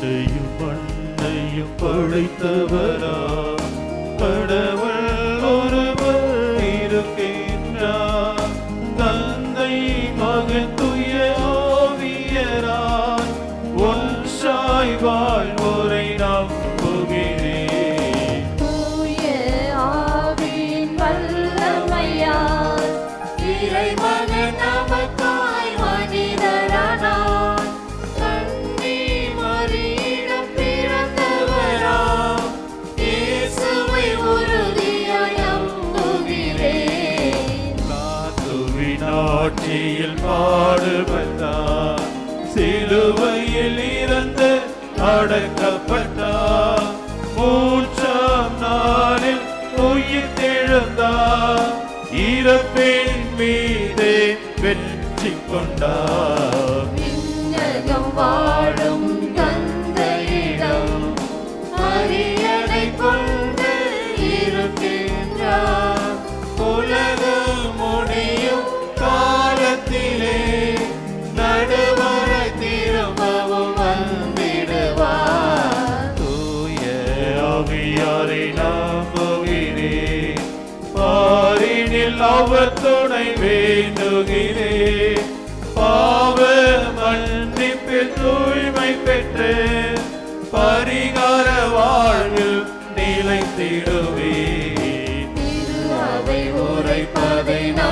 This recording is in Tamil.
வானத்தையும் மண்ணையும் படைத்தவரா? கிறிஸ்துவின் பாடுபட்டார். சிலுவையில் இருந்து அடக்கப்பட்டார். மூன்றாம் நாளில் உயிர் தெழுந்தார். இறப்பின் மீதே வெற்றி கொண்டார். வாழும் தந்தையிடம் அரியணை கொண்டு இருக்கின்றார். ஆவியாரை நம்புகிறேன் பாரினில் அவர் துணை வேண்டுகிறேன் பாவ மன்னிப்பில் தூய்மை பெற்று. பரிகார வாழ்வில் நிலைத்திடுவேன் அவை உரைப்பதை நான்